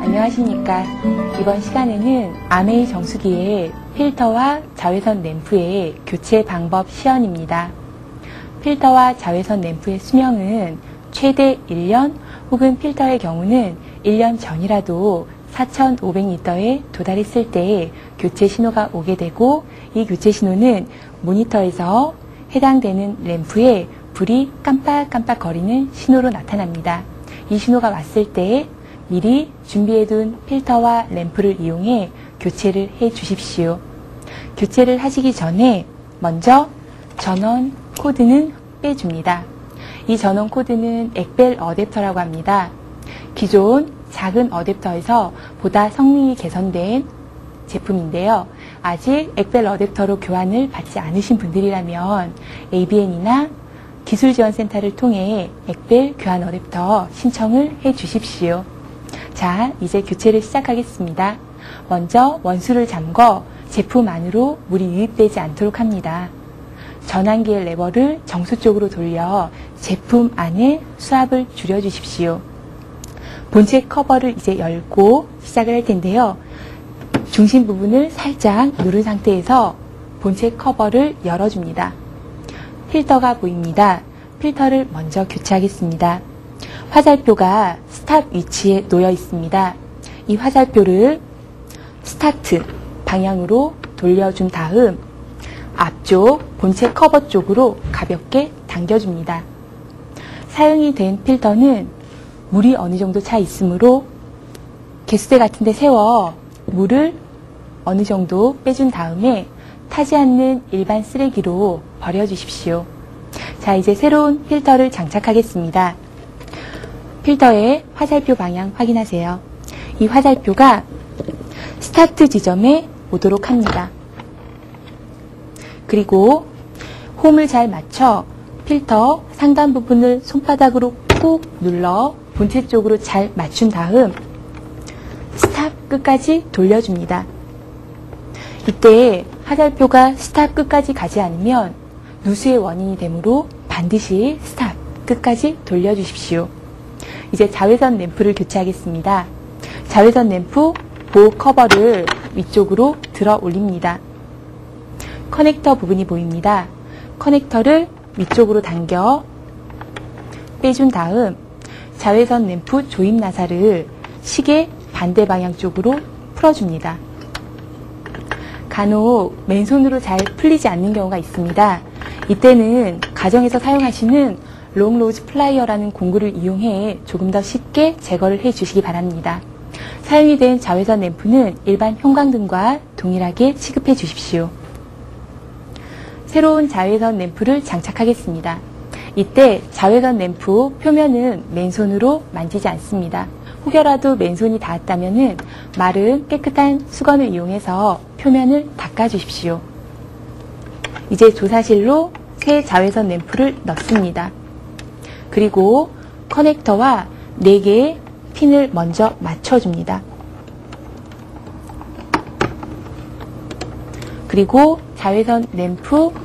안녕하십니까. 이번 시간에는 아메이 정수기의 필터와 자외선 램프의 교체 방법 시연입니다. 필터와 자외선 램프의 수명은 최대 1년 혹은 필터의 경우는 1년 전이라도 4,500리터에 도달했을 때 교체 신호가 오게 되고 이 교체 신호는 모니터에서 해당되는 램프에 불이 깜빡깜빡 거리는 신호로 나타납니다. 이 신호가 왔을 때 미리 준비해둔 필터와 램프를 이용해 교체를 해 주십시오. 교체를 하시기 전에 먼저 전원 코드는 빼줍니다. 이 전원 코드는 액벨 어댑터라고 합니다. 기존 작은 어댑터에서 보다 성능이 개선된 제품인데요. 아직 액벨 어댑터로 교환을 받지 않으신 분들이라면 ABN이나 기술지원센터를 통해 액벨 교환 어댑터 신청을 해 주십시오. 자, 이제 교체를 시작하겠습니다. 먼저 원수를 잠궈 제품 안으로 물이 유입되지 않도록 합니다. 전환기의 레버를 정수 쪽으로 돌려 제품 안에 수압을 줄여주십시오. 본체 커버를 이제 열고 시작을 할 텐데요. 중심 부분을 살짝 누른 상태에서 본체 커버를 열어줍니다. 필터가 보입니다. 필터를 먼저 교체하겠습니다. 화살표가 스탑 위치에 놓여 있습니다. 이 화살표를 스타트 방향으로 돌려준 다음 앞쪽 본체 커버 쪽으로 가볍게 당겨줍니다. 사용이 된 필터는 물이 어느 정도 차 있으므로 개수대 같은 데 세워 물을 어느 정도 빼준 다음에 타지 않는 일반 쓰레기로 버려주십시오. 자, 이제 새로운 필터를 장착하겠습니다. 필터의 화살표 방향 확인하세요. 이 화살표가 스타트 지점에 오도록 합니다. 그리고 홈을 잘 맞춰 필터 상단 부분을 손바닥으로 꾹 눌러 본체 쪽으로 잘 맞춘 다음 스탑 끝까지 돌려줍니다. 이때 화살표가 스탑 끝까지 가지 않으면 누수의 원인이 되므로 반드시 스탑 끝까지 돌려주십시오. 이제 자외선 램프를 교체하겠습니다. 자외선 램프 보호 커버를 위쪽으로 들어 올립니다. 커넥터 부분이 보입니다. 커넥터를 위쪽으로 당겨 빼준 다음 자외선 램프 조임 나사를 시계 반대 방향 쪽으로 풀어줍니다. 간혹 맨손으로 잘 풀리지 않는 경우가 있습니다. 이때는 가정에서 사용하시는 롱로즈 플라이어라는 공구를 이용해 조금 더 쉽게 제거를 해 주시기 바랍니다. 사용이 된 자외선 램프는 일반 형광등과 동일하게 취급해 주십시오. 새로운 자외선 램프를 장착하겠습니다. 이때 자외선 램프 표면은 맨손으로 만지지 않습니다. 혹여라도 맨손이 닿았다면 마른 깨끗한 수건을 이용해서 표면을 닦아주십시오. 이제 조사실로 새 자외선 램프를 넣습니다. 그리고 커넥터와 4개의 핀을 먼저 맞춰줍니다. 그리고 자외선 램프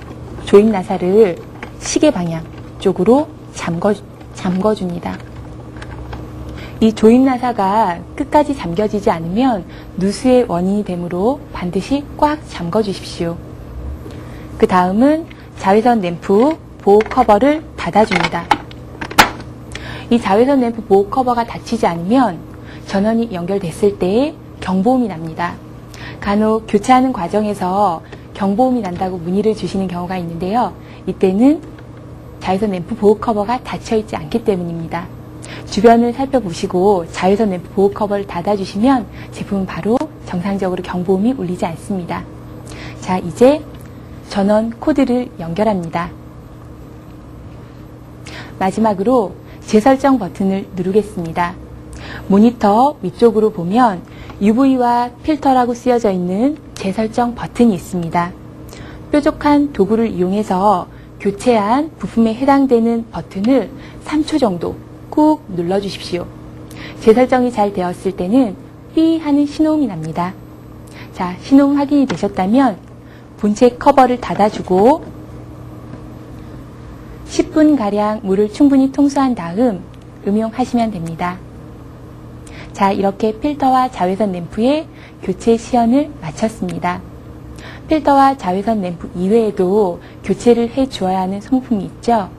조임 나사를 시계 방향 쪽으로 잠궈, 잠궈줍니다. 이 조임 나사가 끝까지 잠겨지지 않으면 누수의 원인이 되므로 반드시 꽉 잠궈 주십시오. 그 다음은 자외선 램프 보호 커버를 닫아줍니다. 이 자외선 램프 보호 커버가 닫히지 않으면 전원이 연결됐을 때 경보음이 납니다. 간혹 교체하는 과정에서 경보음이 난다고 문의를 주시는 경우가 있는데요. 이때는 자외선 램프 보호 커버가 닫혀 있지 않기 때문입니다. 주변을 살펴보시고 자외선 램프 보호 커버를 닫아주시면 제품은 바로 정상적으로 경보음이 울리지 않습니다. 자, 이제 전원 코드를 연결합니다. 마지막으로 재설정 버튼을 누르겠습니다. 모니터 위쪽으로 보면 UV와 필터라고 쓰여져 있는 재설정 버튼이 있습니다. 뾰족한 도구를 이용해서 교체한 부품에 해당되는 버튼을 3초 정도 꾹 눌러주십시오. 재설정이 잘 되었을 때는 삐 하는 신호음이 납니다. 자, 신호음 확인이 되셨다면 본체 커버를 닫아주고 10분가량 물을 충분히 통수한 다음 음용하시면 됩니다. 자, 이렇게 필터와 자외선 램프의 교체 시연을 마쳤습니다. 필터와 자외선 램프 이외에도 교체를 해 주어야 하는 소모품이 있죠.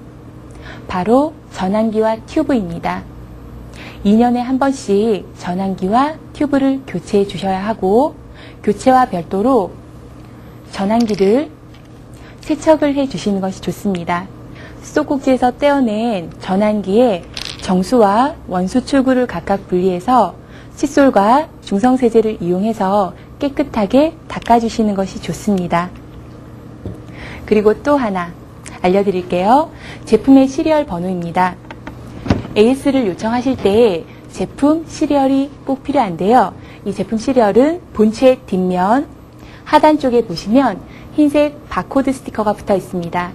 바로 전환기와 튜브입니다. 2년에 한 번씩 전환기와 튜브를 교체해 주셔야 하고 교체와 별도로 전환기를 세척을 해 주시는 것이 좋습니다. 수도꼭지에서 떼어낸 전환기에 정수와 원수 출구를 각각 분리해서 칫솔과 중성세제를 이용해서 깨끗하게 닦아주시는 것이 좋습니다. 그리고 또 하나 알려드릴게요. 제품의 시리얼 번호입니다. AS를 요청하실 때 제품 시리얼이 꼭 필요한데요. 이 제품 시리얼은 본체 뒷면 하단 쪽에 보시면 흰색 바코드 스티커가 붙어 있습니다.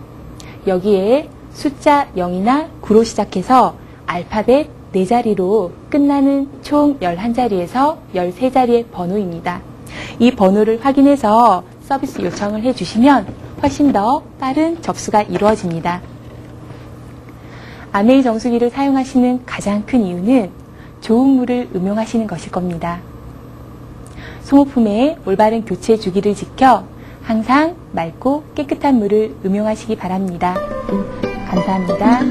여기에 숫자 0이나 9로 시작해서 알파벳 4자리로 끝나는 총 11자리에서 13자리의 번호입니다. 이 번호를 확인해서 서비스 요청을 해주시면 훨씬 더 빠른 접수가 이루어집니다. 아메이 정수기를 사용하시는 가장 큰 이유는 좋은 물을 음용하시는 것일 겁니다. 소모품의 올바른 교체 주기를 지켜 항상 맑고 깨끗한 물을 음용하시기 바랍니다. 감사합니다.